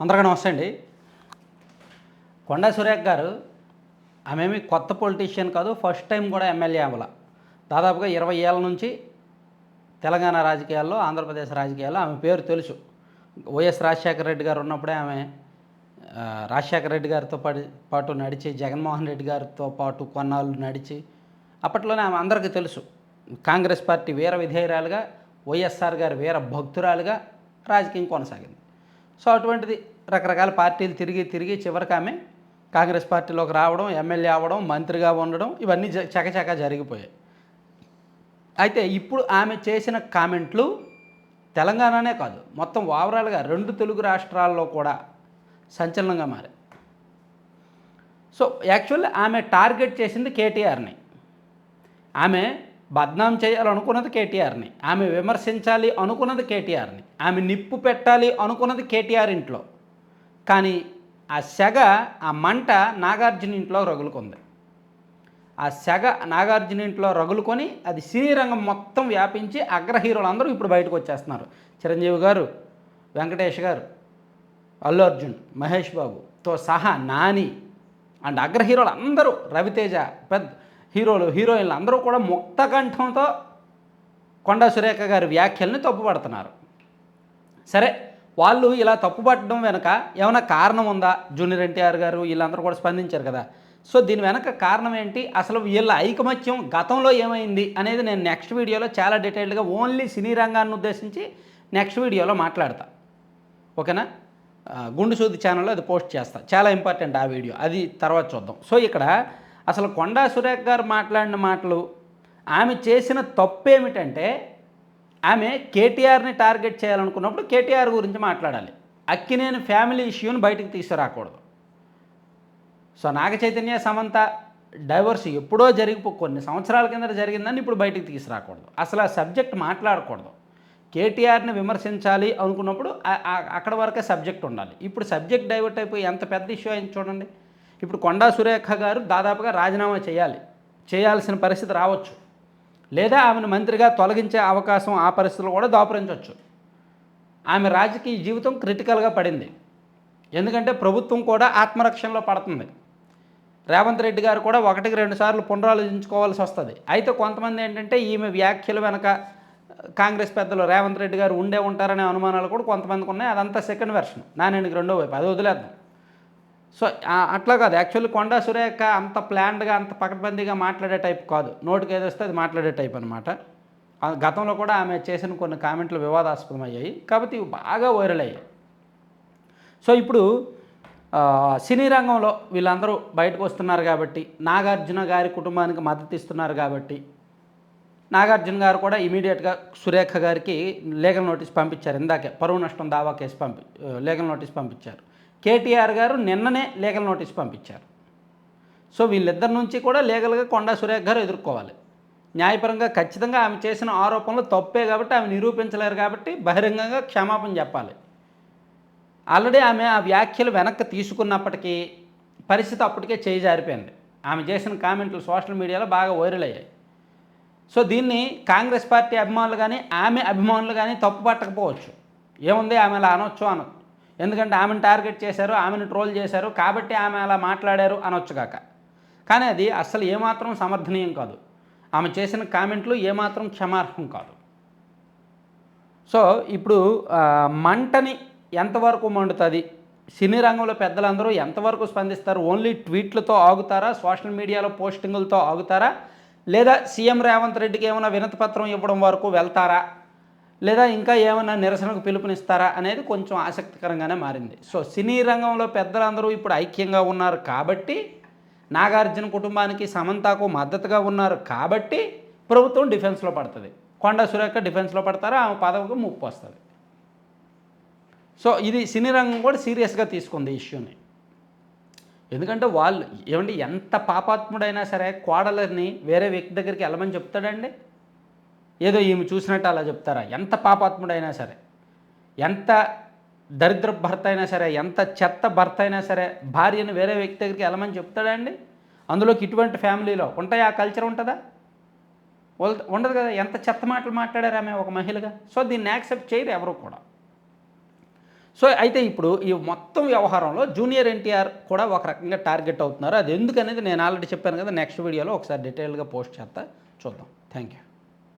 అందరికీ నమస్తే అండి. కొండా సురేఖ్ గారు ఆమెమి కొత్త పొలిటీషియన్ కాదు ఫస్ట్ టైం కూడా ఎమ్మెల్యే అమల దాదాపుగా ఇరవై ఏళ్ళ నుంచి తెలంగాణ రాజకీయాల్లో ఆంధ్రప్రదేశ్ రాజకీయాల్లో ఆమె పేరు తెలుసు. వైఎస్ రాజశేఖర రెడ్డి గారు ఉన్నప్పుడే ఆమె రాజశేఖర రెడ్డి గారితో పాటు పాటు నడిచి జగన్మోహన్ రెడ్డి గారితో పాటు కొన్నాళ్ళు నడిచి అప్పట్లోనే ఆమె అందరికీ తెలుసు. కాంగ్రెస్ పార్టీ వీర విధేయురాలుగా వైఎస్ఆర్ గారి వీర భక్తురాలుగా రాజకీయం కొనసాగింది. సో అటువంటిది రకరకాల పార్టీలు తిరిగి తిరిగి చివరికి ఆమె కాంగ్రెస్ పార్టీలోకి రావడం ఎమ్మెల్యే అవ్వడం మంత్రిగా ఉండడం ఇవన్నీ జ- చకచకా జరిగిపోయాయి. అయితే ఇప్పుడు ఆమె చేసిన కామెంట్లు తెలంగాణనే కాదు మొత్తం ఓవరాల్గా రెండు తెలుగు రాష్ట్రాల్లో కూడా సంచలనంగా మారాయి. సో యాక్చువల్లీ ఆమె టార్గెట్ చేసింది కేటీఆర్ని. ఆమె బద్నాం చేయాలనుకున్నది కేటీఆర్ని. ఆమె విమర్శించాలి అనుకున్నది కేటీఆర్ని. ఆమె నిప్పు పెట్టాలి అనుకున్నది కేటీఆర్ ఇంట్లో. కానీ ఆ సెగ ఆ మంట నాగార్జున ఇంట్లో రగులుకుంది. ఆ సెగ నాగార్జున ఇంట్లో రగులుకొని అది సినీ రంగం మొత్తం వ్యాపించి అగ్రహీరోలు అందరూ ఇప్పుడు బయటకు వచ్చేస్తున్నారు చిరంజీవి గారు వెంకటేష్ గారు అల్లు అర్జున్ మహేష్ బాబుతో సహా నాని అండ్ అగ్రహీరోలు అందరూ రవితేజ పెద్ద హీరోలు హీరోయిన్లు అందరూ కూడా ముక్త కంఠంతో కొండా సురేఖ గారి వ్యాఖ్యల్ని తప్పుపడుతున్నారు. సరే వాళ్ళు ఇలా తప్పుపట్టడం వెనక ఏమైనా కారణం ఉందా? జూనియర్ ఎన్టీఆర్ గారు వీళ్ళందరూ కూడా స్పందించారు కదా. సో దీని వెనక కారణం ఏంటి? అసలు వీళ్ళ ఐకమత్యం గతంలో ఏమైంది అనేది నేను నెక్స్ట్ వీడియోలో చాలా డీటెయిల్డ్గా ఓన్లీ సినీ రంగాన్ని ఉద్దేశించి నెక్స్ట్ వీడియోలో మాట్లాడతా. ఓకేనా? గుండు సూది ఛానల్లో అది పోస్ట్ చేస్తా. చాలా ఇంపార్టెంట్ ఆ వీడియో. అది తర్వాత చూద్దాం. సో ఇక్కడ అసలు కొండా సురేఖ గారు మాట్లాడిన మాటలు ఆమె చేసిన తప్పు ఏమిటంటే ఆమె కేటీఆర్ని టార్గెట్ చేయాలనుకున్నప్పుడు కేటీఆర్ గురించి మాట్లాడాలి. అక్కినేని ఫ్యామిలీ ఇష్యూని బయటకు తీసుకురాకూడదు. సో నాగ చైతన్య సమంత డైవర్స్ ఎప్పుడో జరిగిపో కొన్ని సంవత్సరాల కింద జరిగిందని ఇప్పుడు బయటకు తీసుకురాకూడదు. అసలు ఆ సబ్జెక్ట్ మాట్లాడకూడదు. కేటీఆర్ని విమర్శించాలి అనుకున్నప్పుడు అక్కడ వరకే సబ్జెక్ట్ ఉండాలి. ఇప్పుడు సబ్జెక్ట్ డైవర్ట్ అయిపోయి ఎంత పెద్ద ఇష్యూ అయింది చూడండి. ఇప్పుడు కొండా సురేఖ గారు దాదాపుగా రాజీనామా చేయాలి. చేయాల్సిన పరిస్థితి రావచ్చు. లేదా ఆమెను మంత్రిగా తొలగించే అవకాశం ఆ పరిస్థితులు కూడా దాపురించవచ్చు ఆమె రాజకీయ జీవితం క్రిటికల్గా పడింది. ఎందుకంటే ప్రభుత్వం కూడా ఆత్మరక్షణలో పడుతుంది. రేవంత్ రెడ్డి గారు కూడా ఒకటికి రెండు సార్లు పునరాలోచించుకోవాల్సి వస్తుంది. అయితే కొంతమంది ఏంటంటే ఈమె వ్యాఖ్యల వెనక కాంగ్రెస్ పెద్దలు రేవంత్ రెడ్డి గారు ఉండే ఉంటారనే అనుమానాలు కూడా కొంతమందికి ఉన్నాయి. అదంతా సెకండ్ వెర్షన్. నానేనికి రెండో వైపు. అది వదిలేద్దాం. సో అట్లా కాదు. యాక్చువల్లీ కొండా సురేఖ అంత ప్లాన్డ్గా అంత పకడ్బందీగా మాట్లాడే టైప్ కాదు. నోటికి ఏది వస్తే అది మాట్లాడే టైప్ అనమాట గతంలో కూడా ఆమె చేసిన కొన్ని కామెంట్లు వివాదాస్పదం అయ్యాయి కాబట్టి ఇవి బాగా వైరల్ అయ్యాయి. సో ఇప్పుడు సినీ రంగంలో వీళ్ళందరూ బయటకు వస్తున్నారు కాబట్టి నాగార్జున గారి కుటుంబానికి మద్దతు ఇస్తున్నారు కాబట్టి నాగార్జున గారు కూడా ఇమీడియట్గా సురేఖ గారికి లీగల్ నోటీస్ పంపించారు. ఇందాకే పరువు నష్టం దావా కేసు పంపి లీగల్ నోటీస్ పంపించారు. కేటీఆర్ గారు నిన్ననే లీగల్ నోటీస్ పంపించారు. సో వీళ్ళిద్దరి నుంచి కూడా లీగల్గా కొండా సురేఖ గారు ఎదుర్కోవాలి. న్యాయపరంగా ఖచ్చితంగా ఆమె చేసిన ఆరోపణలు తప్పే కాబట్టి ఆమె నిరూపించలేరు కాబట్టి బహిరంగంగా క్షమాపణ చెప్పాలి. ఆల్రెడీ ఆమె ఆ వ్యాఖ్యలు వెనక్కి తీసుకున్నప్పటికీ పరిస్థితి అప్పటికే చేయజారిపోయింది ఆమె చేసిన కామెంట్లు సోషల్ మీడియాలో బాగా వైరల్ అయ్యాయి. సో దీన్ని కాంగ్రెస్ పార్టీ అభిమానులు కానీ ఆమె అభిమానులు కానీ తప్పు పట్టకపోవచ్చు. ఏముంది ఆమె అలా అనొచ్చు అనొచ్చు ఎందుకంటే ఆమెను టార్గెట్ చేశారు ఆమెను ట్రోల్ చేశారు కాబట్టి ఆమె అలా మాట్లాడారు అనొచ్చుగాక కానీ అది అస్సలు ఏమాత్రం సమర్థనీయం కాదు. ఆమె చేసిన కామెంట్లు ఏమాత్రం క్షమార్హం కాదు. సో ఇప్పుడు మంటని ఎంతవరకు మండుతుంది? సినీ రంగంలో పెద్దలందరూ ఎంతవరకు స్పందిస్తారు? ఓన్లీ ట్వీట్లతో ఆగుతారా? సోషల్ మీడియాలో పోస్టింగులతో ఆగుతారా? లేదా సీఎం రేవంత్ రెడ్డికి ఏమైనా వినతి పత్రం ఇవ్వడం వరకు వెళ్తారా? లేదా ఇంకా ఏమైనా నిరసనకు పిలుపునిస్తారా అనేది కొంచెం ఆసక్తికరంగానే మారింది. సో సినీ రంగంలో పెద్దలందరూ ఇప్పుడు ఐక్యంగా ఉన్నారు కాబట్టి నాగార్జున కుటుంబానికి సమంతకు మద్దతుగా ఉన్నారు కాబట్టి ప్రభుత్వం డిఫెన్స్లో పడుతుంది. కొండ సురేఖ డిఫెన్స్లో పడతారా? ఆమె పదవికి ముప్పు వస్తుంది. సో ఇది సినీ రంగం కూడా సీరియస్గా తీసుకుంది ఈ ఇష్యూని. ఎందుకంటే వాళ్ళు ఏమండి ఎంత పాపాత్ముడైనా సరే కోడలని వేరే వ్యక్తి దగ్గరికి వెళ్ళమని చెప్తాడండి? ఏదో ఈమె చూసినట్టు అలా చెప్తారా? ఎంత పాపాత్ముడైనా సరే ఎంత దరిద్ర భర్త అయినా సరే ఎంత చెత్త భర్త అయినా సరే భార్యను వేరే వ్యక్తి దగ్గరికి వెళ్ళమని చెప్తాడండి అందులోకి ఇటువంటి ఫ్యామిలీలో ఉంటాయి? ఆ కల్చర్ ఉంటుందా? ఉండదు కదా ఎంత చెత్త మాటలు మాట్లాడారు ఆమె ఒక మహిళగా? సో దీన్ని యాక్సెప్ట్ చేయరు ఎవరు కూడా. సో అయితే ఇప్పుడు ఈ మొత్తం వ్యవహారంలో జూనియర్ ఎన్టీఆర్ కూడా ఒక రకంగా టార్గెట్ అవుతున్నారు. అది ఎందుకనేది నేను ఆల్రెడీ చెప్పాను కదా నెక్స్ట్ వీడియోలో ఒకసారి డీటెయిల్గా పోస్ట్ చేస్తా. చూద్దాం. Thank you